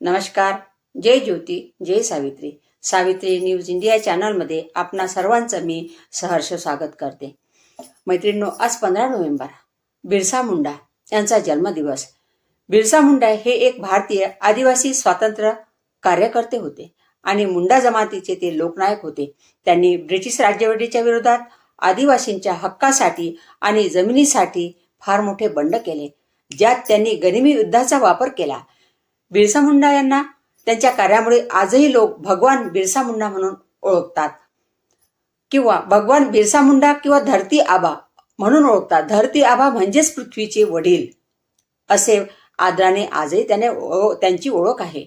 नमस्कार जय ज्योती जय सावित्री. सावित्री न्यूज इंडिया चॅनलमध्ये आपणा सर्वांचं मी सहर्ष स्वागत करते. मैत्रिणींनो आज पंधरा नोव्हेंबर. बिरसा मुंडा यांचा जन्मदिवस. बिरसा मुंडा हे एक भारतीय आदिवासी स्वातंत्र्य कार्यकर्ते होते आणि मुंडा जमातीचे ते लोकनायक होते. त्यांनी ब्रिटिश राज्यवटीच्या विरोधात आदिवासींच्या हक्कासाठी आणि जमिनीसाठी फार मोठे बंड केले ज्यात त्यांनी गनिमी युद्धाचा वापर केला बिरसा मुंडा यांना त्यांच्या कार्यामुळे आजही लोक भगवान बिरसा मुंडा म्हणून ओळखतात. किंवा भगवान बिरसा मुंडा किंवा धरती आबा म्हणून ओळखतात. धरती आबा म्हणजेच पृथ्वीचे वडील असे आदराने आजही त्याने ओ- त्यांची ओळख आहे.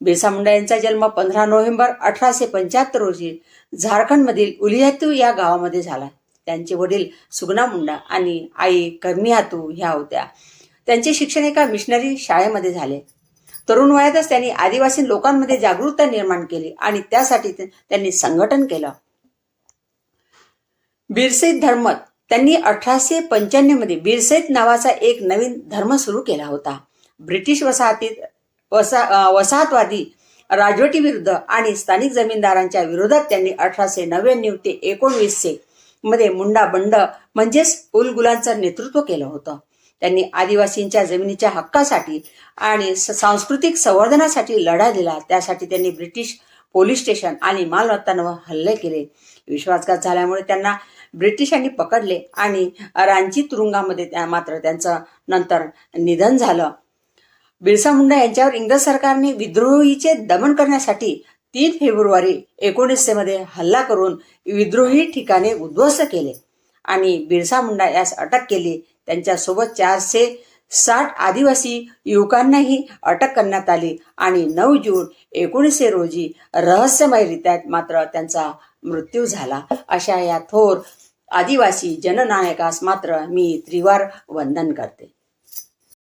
बिरसा मुंडा यांचा जन्म पंधरा नोव्हेंबर अठराशे पंच्याहत्तर रोजी झारखंडमधील उलियातू या गावामध्ये झाला. त्यांचे वडील सुगना मुंडा आणि आई कर्मियातू ह्या होत्या. त्यांचे शिक्षण एका मिशनरी शाळेमध्ये झाले. तरुण वयातच त्यांनी आदिवासी लोकांमध्ये जागरूकता निर्माण केली आणि त्यासाठी त्यांनी संघटन केलं. बिरसैत धर्म त्यांनी अठराशे पंच्याण्णवमध्ये बिरसैत नावाचा एक नवीन धर्म सुरू केला होता. ब्रिटिश वसाहतीत वसा वसाहतवादी राजवटीविरुद्ध आणि स्थानिक जमीनदारांच्या विरोधात त्यांनी अठराशे नव्याण्णव ते एकोणवीसशे मध्ये मुंडा बंड म्हणजेच उलगुलांचं नेतृत्व केलं होतं. त्यांनी आदिवासींच्या जमिनीच्या हक्कासाठी आणि स- सांस्कृतिक संवर्धनासाठी लढा दिला. त्यासाठी त्यांनी ब्रिटिश पोलीस स्टेशन आणि मालमत्तांवर हल्ले केले. विश्वासघात झाल्यामुळे त्यांना ब्रिटिशांनी पकडले आणि रांची तुरुंगामध्ये त्या मात्र त्यांचं नंतर निधन झालं. बिरसा मुंडा यांच्यावर इंग्रज सरकारने विद्रोहीचे दमन करण्यासाठी तीन फेब्रुवारी एकोणीसशे मध्ये हल्ला करून विद्रोही ठिकाणे उद्ध्वस्त केले आणि बिरसा मुंडा यास अटक केली. त्यांच्यासोबत चारशे साठ आदिवासी युवकांनाही अटक करण्यात आली आणि नऊ जून एकोणीसशे रोजी रहस्यमयरित्या मात्र त्यांचा मृत्यू झाला. अशा या थोर आदिवासी जननायकास मात्र मी त्रिवार वंदन करते.